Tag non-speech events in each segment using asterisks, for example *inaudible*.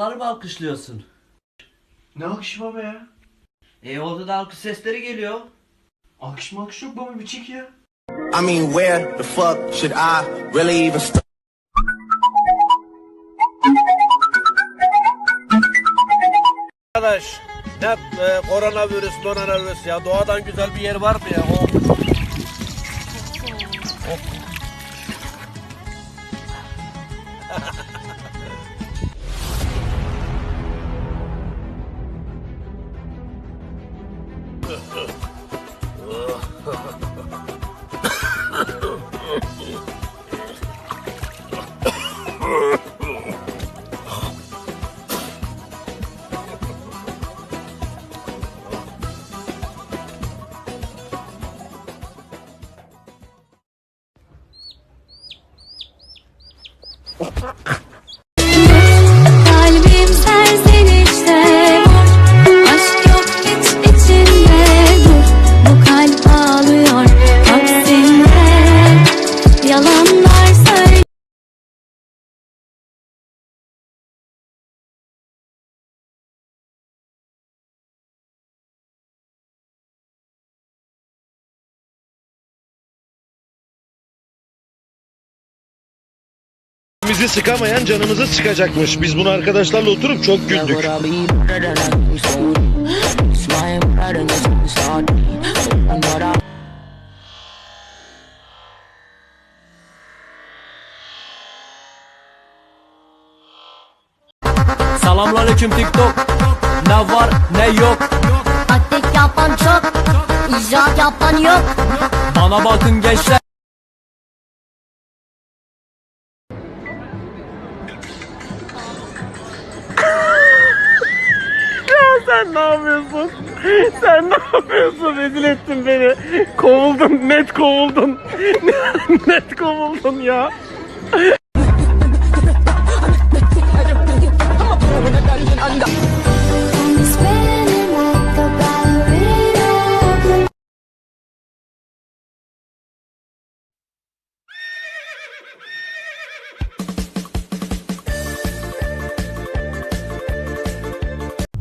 onları mı alkışlıyorsun? Ne alkış baba ya? E orada da alkış sesleri geliyor. Alkış mı alkış yok baba bir çek ya. I mean, where the fuck should I really even start? Arkadaş ne e, koronavirüs, koronavirüs ya doğadan güzel bir yer var mı ya? O... Kalbim *laughs* *laughs* Ugh! *laughs* Bizi sıkamayan canımızı sıkacakmış. Biz bunu arkadaşlarla oturup çok güldük. Selamünaleyküm TikTok. Ne var ne yok. Taktik yapan çok icraat yapan yok Bana bakın gençler. Sen ne yapıyorsun? Sen ne yapıyorsun? Rezil ettin beni. Kovuldun, net kovuldun. *laughs* net kovuldun ya.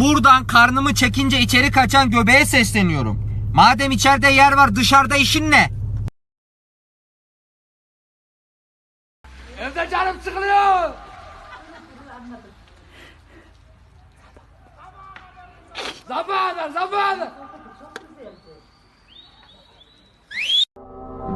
Buradan karnımı çekince içeri kaçan göbeğe sesleniyorum. Madem içeride yer var dışarıda işin ne? Evde canım sıkılıyor. Zamanı zamanı.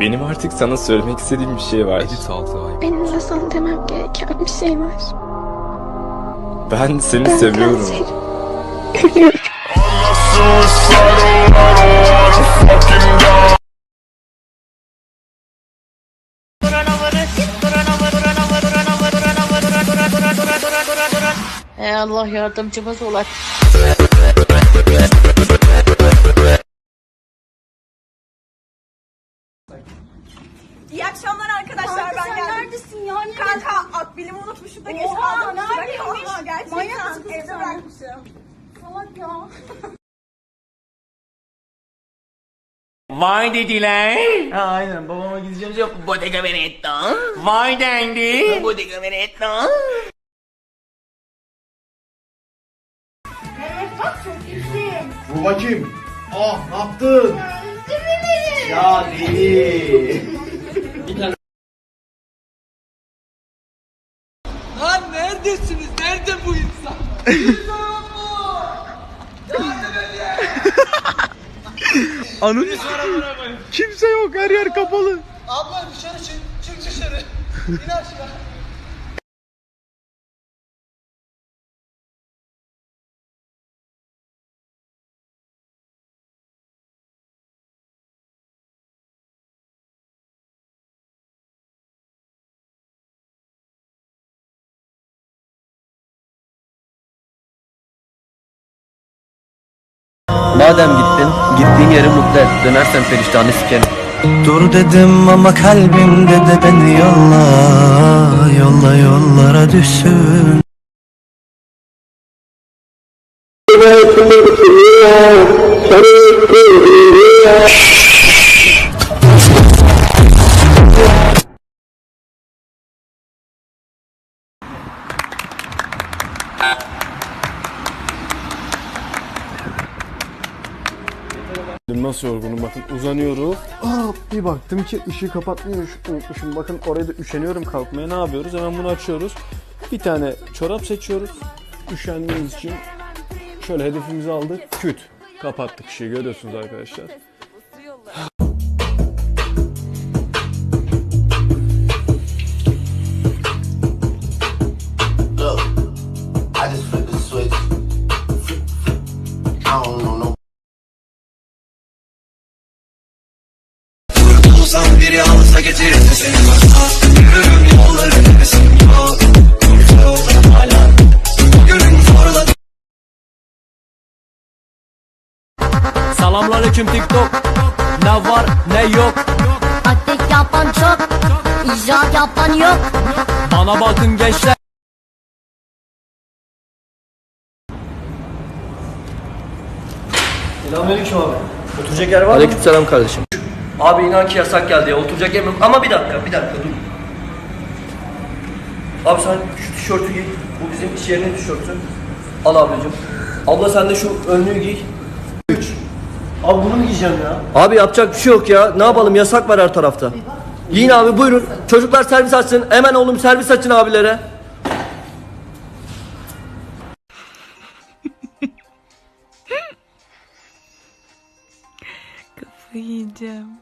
Benim artık sana söylemek istediğim bir şey var. Benim de sana demem gereken bir şey var. Ben seni Ben seviyorum. seni ölüyorum. Ey Allah yardımcımız ola. İyi akşamlar arkadaşlar ben geldim. neredesin ya? Niye Kanka akbilimi unutmuşum da geç Oha, kaldım. Kusura neredeymiş? kalma, Gerçekten Manyak mısın evde sen? bırakmışım. Salak ya. Vay dediler. Ha, aynen babama gideceğimiz yok. Bodega Veneta. Vay dendi. Bodega Veneta. Bu bakayım. Ah ne yaptın? Ya deli. Lan neredesiniz? Nerede bu insan? *laughs* Anın Kimse yok her yer kapalı. Abla dışarı çık. Çık dışarı. İn aşağı. Madem gittin, gittiğin yeri mutlu et. Dönersen periştahını sikerim. Dur dedim ama kalbimde de beni yolla Yolla yollara düşsün Nasıl yorgunum bakın uzanıyorum. Aa, bir baktım ki ışığı kapatmayı unutmuşum. Bakın oraya da üşeniyorum kalkmaya. Ne yapıyoruz? Hemen bunu açıyoruz. Bir tane çorap seçiyoruz. Üşendiğimiz için şöyle hedefimizi aldık. Küt. Kapattık ışığı görüyorsunuz arkadaşlar. Biri alsa getirir seni Yürürüm yolları nefesim yok hala Gönlüm zorladı Selamünaleyküm TikTok. Ne var ne yok. Taktik yapan çok icraat yapan yok Bana bakın gençler. Selamünaleyküm abi. Oturacak yer var mı? Aleykümselam kardeşim. Abi inan ki yasak geldi ya. Oturacak yer mi? Ama bir dakika, bir dakika dur. Abi sen şu tişörtü giy. Bu bizim iş yerinin tişörtü. Al abicim. Abla sen de şu önlüğü giy. Abi bunu mu giyeceğim ya? Abi yapacak bir şey yok ya. Ne yapalım yasak var her tarafta. Giyin abi buyurun. Çocuklar servis açsın. Hemen oğlum servis açın abilere. *laughs* Yiyeceğim.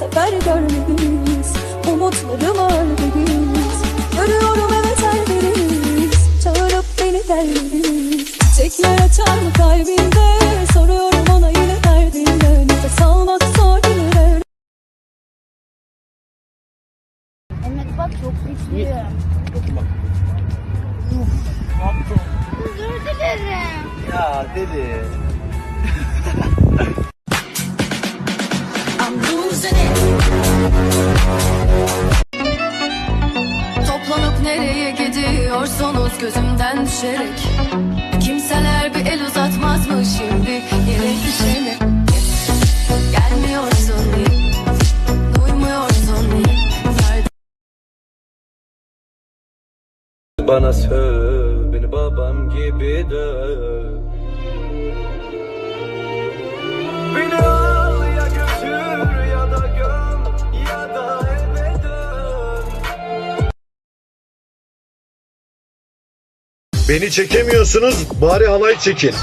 Sefer görmediniz Umutlarımı öldürdünüz Görüyorum evet her biriniz Çağırıp beni derlediniz Çiçekler açar mı kalbinde? Soruyorum ona yine derdinde Nefes almak zor gelir Mehmet bak çok güçlü Özür dilerim. Ya deli. Gidiyorsunuz gözümden düşerek Kimseler bir el uzatmaz mı şimdi. Yere düşene Gelmiyorsun. Duymuyorsun. Nerede Bana söv, beni babam gibi döv. Beni Beni çekemiyorsunuz bari halay çekin.